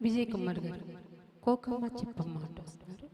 విజయ్ కుమార్ గారు కోకమ్మ చెప్పమ్మ అంటూ వస్తున్నారు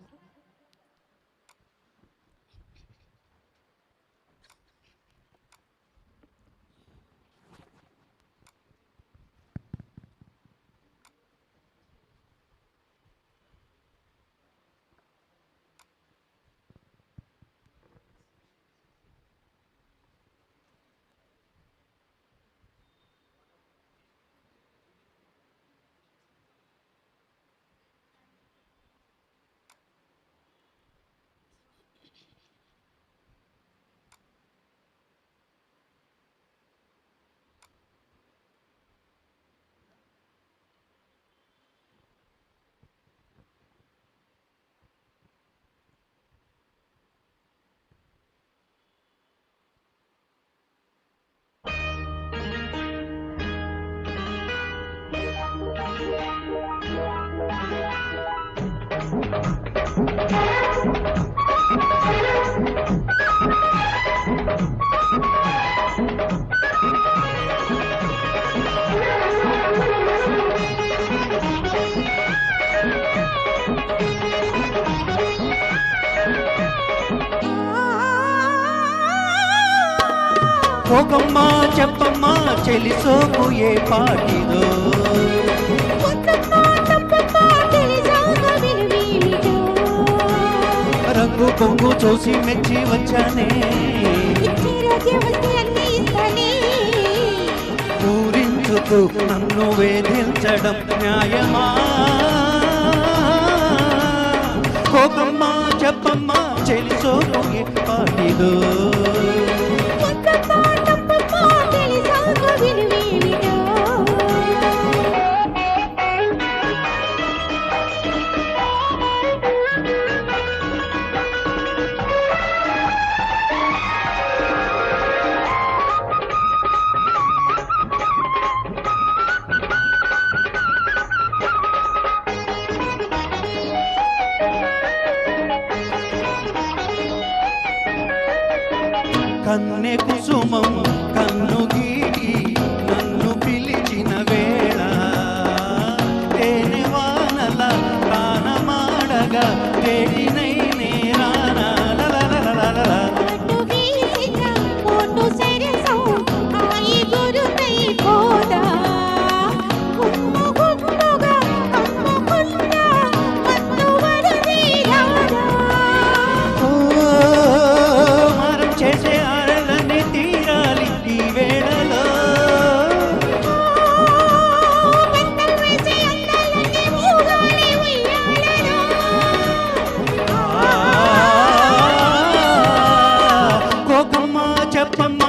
భోగమ్మా చెప్పమ్మా చెలిసోకు ఏ పాటిదో. రంగు పొంగు చూసి మెచ్చి వచ్చానే. ఊరించుకు నన్ను వేధించడం న్యాయమా? భోగమ్మా చెప్పమ్మా చెలిసోకు ఏ పాటిదో. కన్నె కుసుమం కన్ను గీటి నన్ను పిలిచిన వేళ. తేనె వానల ప్రాణమాడగా తేడినై చెప్పమ్మ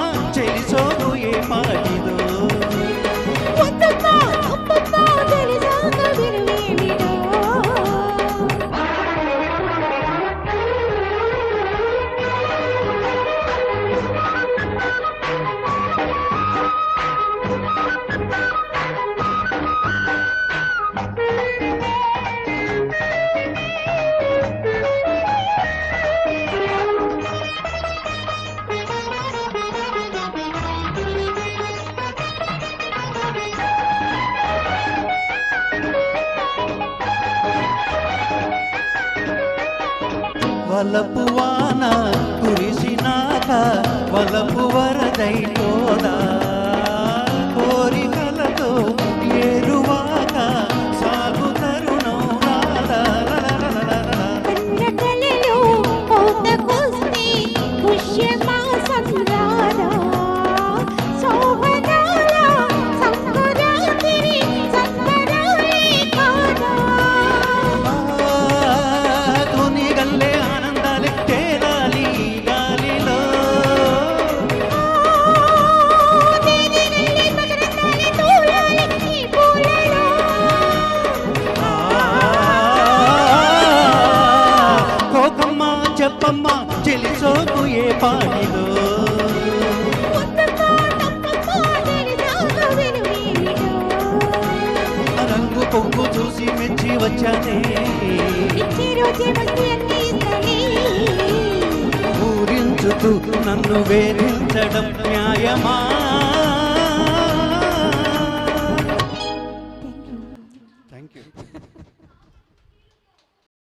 వలపు వాన కురిసినాక వలపు వరదై చెప్పమ్మ చెలిసోకు ఏ పాడిలో రంగు పొంగు చూసి మెచ్చి వచ్చానే? ఊరించుతూ నన్ను వేధించడం న్యాయమా?